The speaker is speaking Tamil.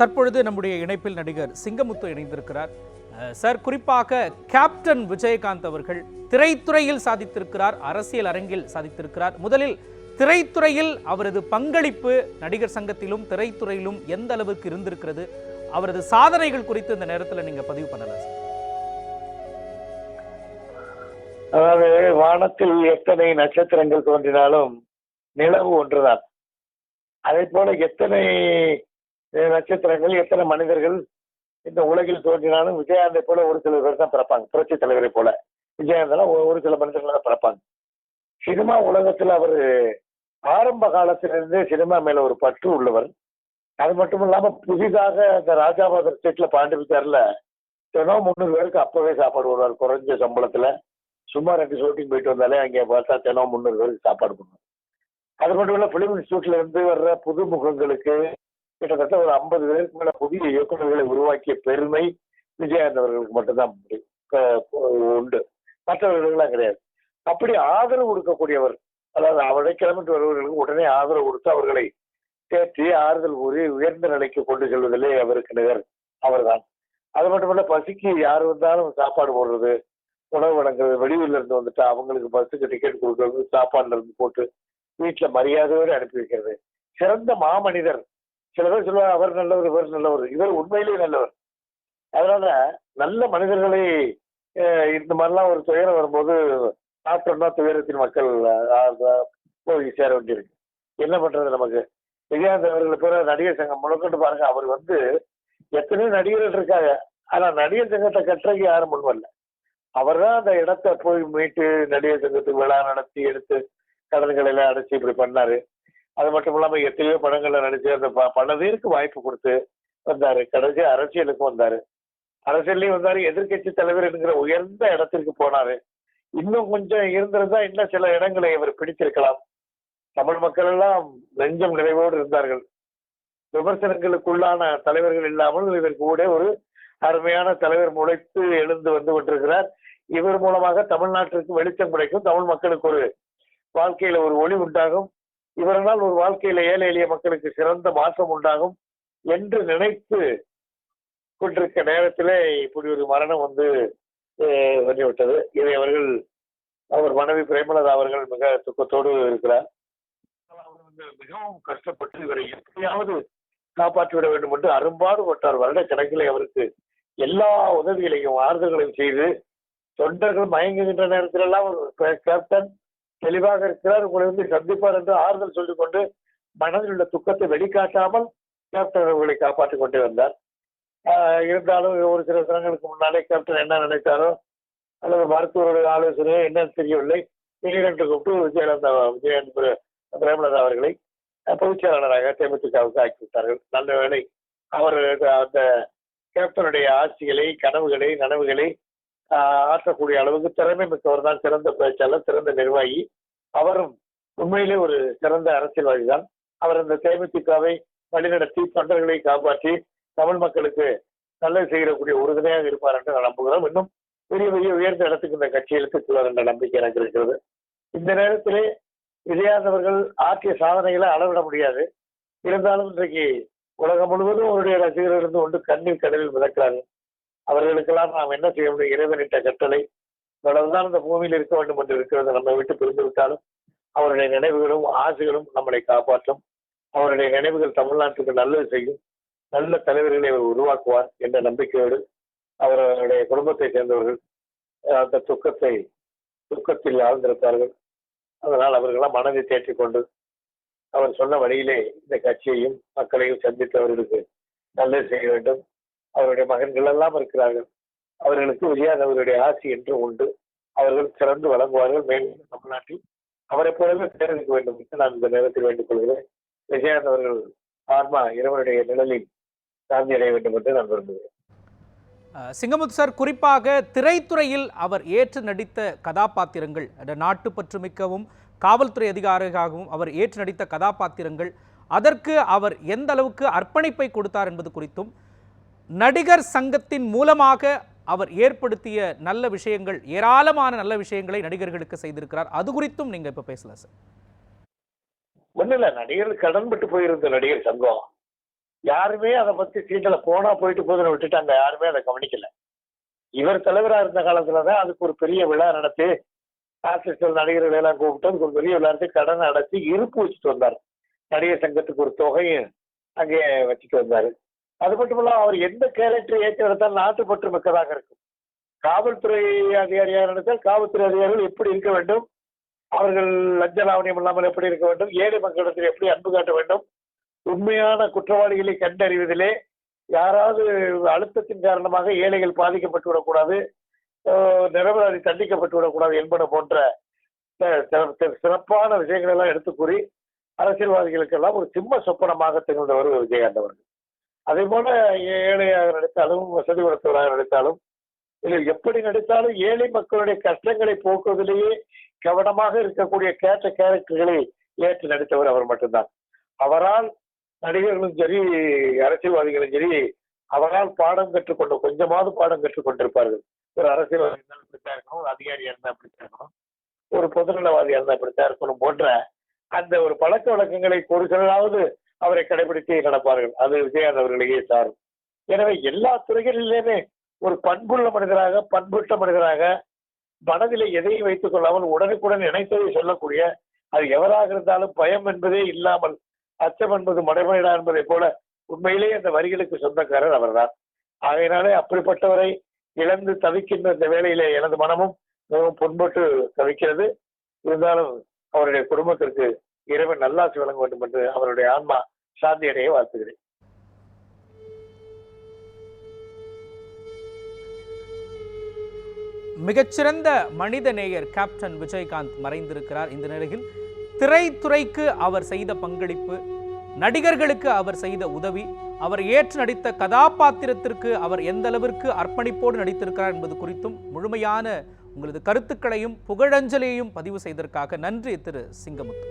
தற்பொழுது நம்முடைய இணைப்பில் நடிகர் சிங்கமுத்து இணைந்திருக்கிறார். சார் குறிப்பாக கேப்டன் விஜயகாந்த் அவர்கள் திரைத்துறையில் சாதித்திருக்கிறார் அரசியல் அரங்கில் சாதித்திருக்கிறார். முதலில் திரைத்துறையில் அவரது பங்களிப்பு நடிகர் சங்கத்திலும் திரைத்துறையிலும் எந்த அளவுக்கு இருந்திருக்கிறது? அவரது சாதனைகள் குறித்து இந்த நேரத்தில் நீங்க பதிவு பண்ணலாம் சார். அதாவது வானத்தில் எத்தனை நட்சத்திரங்கள் தோன்றினாலும் நிலவு ஒன்றுதான். அதே போல எத்தனை நட்சத்திரங்கள் எத்தனை மனிதர்கள் இந்த உலகில் தோன்றினாலும் விஜயகாந்தை போல ஒரு சில பேர் தான் பிறப்பாங்க. புரட்சி தலைவரை போல. விஜயாந்தெல்லாம் ஒரு- சில மனிதர்கள் தான் பிறப்பாங்க. சினிமா உலகத்தில் அவர் ஆரம்ப காலத்திலிருந்தே சினிமா மேல ஒரு பற்று உள்ளவர். அது மட்டும் இல்லாம புதிதாக இந்த ராஜாபாதர் ஸ்டேட்ல பாண்டிவிச்சார்ல தினம் முந்நூறு பேருக்கு அப்பவே சாப்பாடு போடுவார். குறைஞ்ச சம்பளத்துல. சும்மா ரெண்டு ஷூட்டிங் போயிட்டு வந்தாலே அங்கே பார்த்தா தினம் முந்நூறு பேருக்கு சாப்பாடு பண்ணுவோம் அது மட்டும் இல்ல பிலிம் இன்ஸ்டியூட்ல இருந்து வர்ற புது முகங்களுக்கு கிட்டத்தட்ட ஒரு ஐம்பது பேருக்கு மேல புதிய இயக்குநர்களை உருவாக்கிய பெருமை விஜயகாந்த் அவர்களுக்கு மட்டும்தான் உண்டு. உண்டு. மற்றவர்களுக்கெல்லாம் கிடையாது. அப்படி ஆதரவு கொடுக்கக்கூடியவர் அதாவது அவரை கிளம்பிட்டு வருவர்களுக்கு உடனே ஆதரவு கொடுத்து அவர்களை தேற்றி ஆறுதல் கூறி உயர்ந்த நிலைக்கு கொண்டு செல்வதிலே அவருக்கு நிகர் அவர்தான். அது மட்டுமல்ல பசிக்கு யார் வந்தாலும் சாப்பாடு போடுறது உணவு வழங்குறது வெளியூர்ல இருந்து வந்துட்டா அவங்களுக்கு பஸ்ஸுக்கு டிக்கெட் கொடுக்கறது சாப்பாடுல இருந்து போட்டு வீட்டுல மரியாதையோடு அனுப்பி வைக்கிறது. சிறந்த மாமனிதர் சில பேர் சொல்லுவாங்க அவர் நல்லவர் இவர் நல்லவர். இவர் உண்மையிலேயே நல்லவர். அதனால நல்ல மனிதர்களை இந்த மாதிரிலாம் ஒரு துயரம் வரும்போது பார்த்தோம்னா துயரத்தின் மக்கள் போய் சேர வேண்டியிருக்கு. என்ன பண்றது நமக்கு? விஜயகாந்த் அவர்களை பேர நடிகர் சங்கம் முழுக்கட்டு பாருங்க அவர் வந்து எத்தனையோ நடிகர்கள் இருக்காங்க. ஆனா நடிகர் சங்கத்தை கட்டுறதுக்கு யாரும் முன்வரல அவர் தான் அந்த இடத்த போய் மீட்டு நடிகர் சங்கத்துக்கு விழா நடத்தி எடுத்து கடன்களை எல்லாம் அடைச்சு இப்படி பண்ணாரு. அது மட்டும் இல்லாம எத்தனையோ படங்கள்ல நடிச்சு அந்த ப- பல பேருக்கு வாய்ப்பு கொடுத்து வந்தாரு. கடைசி அரசியலுக்கு வந்தாரு. அரசியல்லையும் வந்தாரு. எதிர்க்கட்சி தலைவர் என்கிற உயர்ந்த இடத்திற்கு போனாரு. இன்னும் கொஞ்சம் இருந்திருந்தா இன்னும் சில இடங்களை இவர் பிடித்திருக்கலாம். தமிழ் மக்கள் எல்லாம் நெஞ்சம் நிறைவோடு இருந்தார்கள். விமர்சனங்களுக்குள்ளான தலைவர்கள் இல்லாமல் இதற்கு கூட ஒரு அருமையான தலைவர் முளைத்து எழுந்து வந்து கொண்டிருக்கிறார். இவர் மூலமாக தமிழ்நாட்டிற்கு வெளிச்சம் கிடைக்கும். தமிழ் மக்களுக்கு ஒரு வாழ்க்கையில ஒரு ஒளி உண்டாகும். இவர்களால் ஒரு வாழ்க்கையில ஏழை எளிய மக்களுக்கு சிறந்த மாற்றம் உண்டாகும் என்று நினைத்து கொண்டிருக்க நேரத்திலே இப்படி ஒரு மரணம் வந்து வந்துவிட்டது. இதை அவர்கள் அவர் மனைவி பிரேமலதா அவர்கள் மிக துக்கத்தோடு இருக்கிறார். அவர் வந்து மிகவும் கஷ்டப்பட்டு இவரை எப்படியாவது காப்பாற்றி விட வேண்டும் என்று அரும்பாடு பட்டார் வருட கணக்கிலே அவருக்கு எல்லா உதவிகளையும் ஆறுதல்களையும் செய்து தொண்டர்கள் மயங்குகின்ற நேரத்திலெல்லாம் ஒரு கேப்டன் தெளிவாக இருக்கிறார். உங்களை வந்து சந்திப்பார் என்று ஆறுதல் சொல்லிக் கொண்டு மனதில் உள்ள துக்கத்தை வெளிக்காட்டாமல் கேப்டன் அவர்களை காப்பாற்றிக் கொண்டே வந்தார். ஆஹ் இருந்தாலும் ஒரு சில தினங்களுக்கு முன்னாலே கேப்டன் என்ன நினைத்தாரோ அல்லது மருத்துவருடைய ஆலோசனையோ என்னன்னு தெரியவில்லை. திடீரென்று கூப்பிட்டு விஜயகாந்தா விஜயகாந்த் பிரேமலதா அவர்களை அஹ், பொதுச் செயலாளராக தேமுதிகவுக்கு ஆக்கிவிட்டார்கள் நல்ல வேளை அவர் அந்த கேப்டனுடைய ஆட்சிகளை கனவுகளை நனவுகளை ஆற்றக்கூடிய அளவுக்கு திறமை மிக்கவர் தான் சிறந்த பேச்சாளர் சிறந்த நிர்வாகி. அவரும் உண்மையிலே ஒரு சிறந்த அரசியல்வாதி தான். அவர் இந்த தேமுதிகவை வழிநடத்தி தொண்டர்களை காப்பாற்றி தமிழ் மக்களுக்கு நல்லது செய்யக்கூடிய உறுதுணையாக இருப்பார் என்று நான் நம்புகிறோம். இன்னும் பெரிய பெரிய உயர்ந்த இடத்துக்கு இந்த கட்சிகளுக்கு செல்வார் என்ற நம்பிக்கை எனக்கு இருக்கிறது. இந்த நேரத்திலே விஜயகாந்த் ஆற்றிய சாதனைகளை அளவிட முடியாது. இருந்தாலும் இன்றைக்கு உலகம் முழுவதும் அவருடைய ரசிகர்கள் இருந்து கொண்டு கண்ணீர் கடலில் மிதக்கிறார்கள். அவர்களுக்கெல்லாம் நாம் என்ன செய்ய முடியும்? இறைவனிட்ட கட்டளை இவ்வளவுதான் இந்த பூமியில் இருக்க வேண்டும் என்று இருக்கிறது நம்மை விட்டு பிரிந்துவிட்டாலும் அவருடைய நினைவுகளும் ஆசைகளும் நம்மளை காப்பாற்றும். அவருடைய நினைவுகள் தமிழ்நாட்டுக்கு நல்லது செய்யும். நல்ல தலைவர்களை அவர் உருவாக்குவார் என்ற நம்பிக்கையோடு அவர்களுடைய குடும்பத்தை சேர்ந்தவர்கள் அந்த துக்கத்தை துக்கத்தில் ஆழ்ந்திருப்பார்கள். அதனால் அவர்களெல்லாம் மனதை தேற்றிக்கொண்டு அவர் சொன்ன வழியிலே இந்த கட்சியையும் மக்களையும் சந்தித்து அவர்களுக்கு நல்லது செய்ய வேண்டும். அவருடைய மகன்கள் எல்லாம் இருக்கிறார்கள். அவர்களுக்கு விஜயாத் அவருடைய ஆசி என்று உண்டு. அவர்கள் சிறந்து வழங்குவார்கள் மேலும் தமிழ்நாட்டில். அவரை போலவே தேர்ந்தெடுக்க வேண்டும் என்று நான் இந்த நேரத்தில் வேண்டிக் கொள்கிறேன் விஜயாத் அவர்கள் ஆன்மா இறைவனுடைய நிழலில் சாந்தி அடைய வேண்டும் என்று நான் விரும்புகிறேன். சிங்கமுத்து சார் குறிப்பாக திரைத்துறையில் அவர் ஏற்று நடித்த கதாபாத்திரங்கள் நாட்டு பற்று மிக்கவும் காவல்துறை அதிகாரியாகவும் அவர் ஏற்று நடித்த கதாபாத்திரங்கள் அதற்கு அவர் எந்த அளவுக்கு அர்ப்பணிப்பை கொடுத்தார் என்பது குறித்தும் நடிகர் சங்கத்தின் மூலமாக அவர் ஏற்படுத்திய நல்ல விஷயங்கள் ஏராளமான நல்ல விஷயங்களை நடிகர்களுக்கு செய்திருக்கிறார். அது குறித்தும் நீங்க இப்ப பேசலாம் சார். ஒண்ணு இல்ல. நடிகர் கடன்பட்டு போயிருந்த நடிகர் சங்கம். யாருமே அதை பத்தி சீட்டில் போனா போயிட்டு போதுன்னு விட்டுட்டாங்க. யாருமே அதை கவனிக்கல. இவர் தலைவரா இருந்த காலத்துலதான் அதுக்கு ஒரு பெரிய விழா நடத்தி ஆசிரியர்கள் நடிகர்கள் எல்லாம் கூப்பிட்டு அதுக்கு ஒரு பெரிய விழா கடன் கடனை அடைச்சி இருப்பு வச்சுட்டு வந்தார். நடிகர் சங்கத்துக்கு ஒரு தொகையும் அங்கே வச்சுட்டு வந்தாரு. அது மட்டும் இல்லாம அவர் எந்த கேரக்டர் ஏற்று எடுத்தால் நாட்டுப்பற்று மிக்கதாக இருக்கும். காவல்துறை அதிகாரியாக நடந்தால் காவல்துறை அதிகாரிகள் எப்படி இருக்க வேண்டும்? அவர்கள் லஞ்ச லாவணியம் இல்லாமல் எப்படி இருக்க வேண்டும்? ஏழை மக்களிடத்தில் எப்படி அன்பு காட்ட வேண்டும்? உண்மையான குற்றவாளிகளை கண்டறிவதிலே யாராவது அழுத்தத்தின் காரணமாக ஏழைகள் பாதிக்கப்பட்டு விடக்கூடாது நிரபராதி தண்டிக்கப்பட்டு விடக்கூடாது என்பன போன்ற சிறப்பான விஷயங்களெல்லாம் எடுத்து கூறி அரசியல்வாதிகளுக்கெல்லாம் ஒரு சிம்ம சொப்பனமாக திகழ்ந்தவர் விஜயகாந்த் அவர்கள். அதே போல ஏழையாக நடித்தாலும் வசதி படைத்தவராக நடித்தாலும் இதில் எப்படி நடித்தாலும் ஏழை மக்களுடைய கஷ்டங்களை போக்குவதிலேயே கவனமாக இருக்கக்கூடிய கேட்ட கேரக்டர்களை ஏற்று நடித்தவர் அவர் மட்டும்தான். அவரால் நடிகர்களும் சரி அரசியல்வாதிகளும் சரி அவரால் பாடம் கற்றுக்கொண்டு கொஞ்சமாவது பாடம் கற்றுக்கொண்டிருப்பார்கள். ஒரு அரசியல்வாதி இருந்தால் இப்படித்தான் இருக்கணும் ஒரு அதிகாரியா இருந்தால் இப்படித்தான் இருக்கணும் ஒரு பொதுநலவாதியா இருந்தால் இப்படித்தான் இருக்கணும் போன்ற அந்த ஒரு பழக்க வழக்கங்களை ஒரு சிலராவது அவரை கடைபிடித்து நடப்பார்கள். அது விஜயகாந்த் அவர்களையே சாரும். எனவே எல்லா துறைகளிலுமே ஒரு பண்புள்ள மனிதராக பண்புட்ட மனிதராக மனதிலே எதையும் வைத்துக் கொள்ளாமல் உடனுக்குடன் நினைத்ததை சொல்லக்கூடிய அது எவராக இருந்தாலும் பயம் என்பதே இல்லாமல் அச்சம் என்பது மடைமனிடா என்பதை போல உண்மையிலேயே அந்த வரிகளுக்கு சொந்தக்காரர் அவர்தான். ஆகையினாலே அப்படிப்பட்டவரை இழந்து தவிக்கின்ற இந்த வேளையிலே எனது மனமும் மிகவும் புண்பட்டு தவிக்கிறது. இருந்தாலும் அவருடைய குடும்பத்திற்கு இறைவன் நல்லாசி வழங்க வேண்டும் என்று அவருடைய ஆன்மா சாந்தி அடைய வாழ்த்துகிறேன். மிகச்சிறந்த மனித நேயர் கேப்டன் விஜயகாந்த் மறைந்திருக்கிறார். இந்த நிலையில் திரைத்துறைக்கு அவர் செய்த பங்களிப்பு நடிகர்களுக்கு அவர் செய்த உதவி அவர் ஏற்று நடித்த கதாபாத்திரத்திற்கு அவர் எந்த அளவிற்கு அர்ப்பணிப்போடு நடித்திருக்கிறார் என்பது குறித்தும் முழுமையான உங்களது கருத்துக்களையும் புகழஞ்சலியையும் பதிவு செய்ததற்காக நன்றி திரு சிங்கமுத்து.